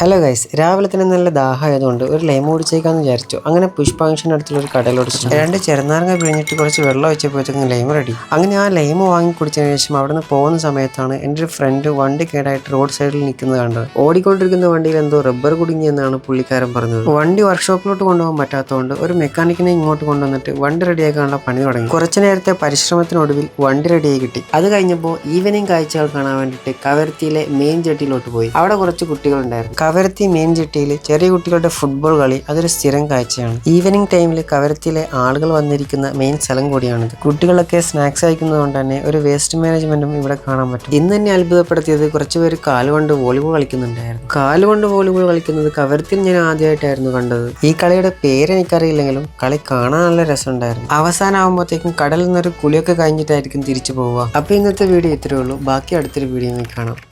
Hello guys രാവിലെ തന്നെ നല്ല ദാഹമായതുകൊണ്ട് ഒരു ലൈം ഓടിച്ചേക്കാന്ന് വിചാരിച്ചു. അങ്ങനെ പുഷ്പാംശന്റെ അടുത്തുള്ള ഒരു കടയിൽ ഓടിച്ചു രണ്ട് ചെറുനാരങ്ങ പിഴിഞ്ഞിട്ട് കുറച്ച് വെള്ളം വെച്ചപ്പോഴത്തേക്കും ലൈം റെഡി. അങ്ങനെ ആ ലൈം വാങ്ങി കുടിച്ചതിന് ശേഷം അവിടെ നിന്ന് പോകുന്ന സമയത്താണ് എന്റെ ഒരു ഫ്രണ്ട് വണ്ടി കേടായിട്ട് റോഡ് സൈഡിൽ നിൽക്കുന്നത് കണ്ടത്. ഓടിക്കൊണ്ടിരിക്കുന്ന വണ്ടിയിൽ എന്തോ റബ്ബർ കുടുങ്ങി എന്നാണ് പുള്ളിക്കാരൻ പറഞ്ഞത്. വണ്ടി വർക്ക്ഷോപ്പിലോട്ട് കൊണ്ടുപോകാൻ പറ്റാത്തതുകൊണ്ട് ഒരു മെക്കാനിക്കിനെ ഇങ്ങോട്ട് കൊണ്ടുവന്നിട്ട് വണ്ടി റെഡിയാക്കാനുള്ള പണി തുടങ്ങി. കുറച്ച് നേരത്തെ പരിശ്രമത്തിനൊടുവിൽ വണ്ടി റെഡിയായി കിട്ടി. അത് കഴിഞ്ഞപ്പോൾ ഈവനിങ് കാഴ്ചകൾ കാണാൻ വേണ്ടിയിട്ട് കവരത്തിയിലെ മെയിൻ ജെട്ടിയിലോട്ട് പോയി. അവിടെ കുറച്ച് കുട്ടികളുണ്ടായിരുന്നു. കവരത്തി മീൻചിട്ടിയിൽ ചെറിയ കുട്ടികളുടെ ഫുട്ബോൾ കളി അതൊരു സ്ഥിരം കാഴ്ചയാണ്. ഈവനിങ് ടൈമിൽ കവരത്തിയിലെ ആളുകൾ വന്നിരിക്കുന്ന മെയിൻ സ്ഥലം കൂടിയാണിത്. കുട്ടികളൊക്കെ സ്നാക്സ് അയക്കുന്നതുകൊണ്ട് തന്നെ ഒരു വേസ്റ്റ് മാനേജ്മെന്റും ഇവിടെ കാണാൻ പറ്റും. ഇന്ന് തന്നെ അത്ഭുതപ്പെടുത്തിയത് കുറച്ചുപേര് കാലുകൊണ്ട് വോളിബോൾ കളിക്കുന്നുണ്ടായിരുന്നു. കാലുകൊണ്ട് വോളിബോൾ കളിക്കുന്നത് കവരത്തിൽ ഞാൻ ആദ്യമായിട്ടായിരുന്നു കണ്ടത്. ഈ കളിയുടെ പേര് എനിക്കറിയില്ലെങ്കിലും കളി കാണാൻ നല്ല രസമുണ്ടായിരുന്നു. അവസാനമാകുമ്പോഴത്തേക്കും കടലിൽ നിന്നൊരു കുളിയൊക്കെ കഴിഞ്ഞിട്ടായിരിക്കും തിരിച്ചു പോവുക. അപ്പൊ ഇന്നത്തെ വീഡിയോ ഇത്രയേ ഉള്ളൂ. ബാക്കി അടുത്തൊരു വീഡിയോ കാണാം.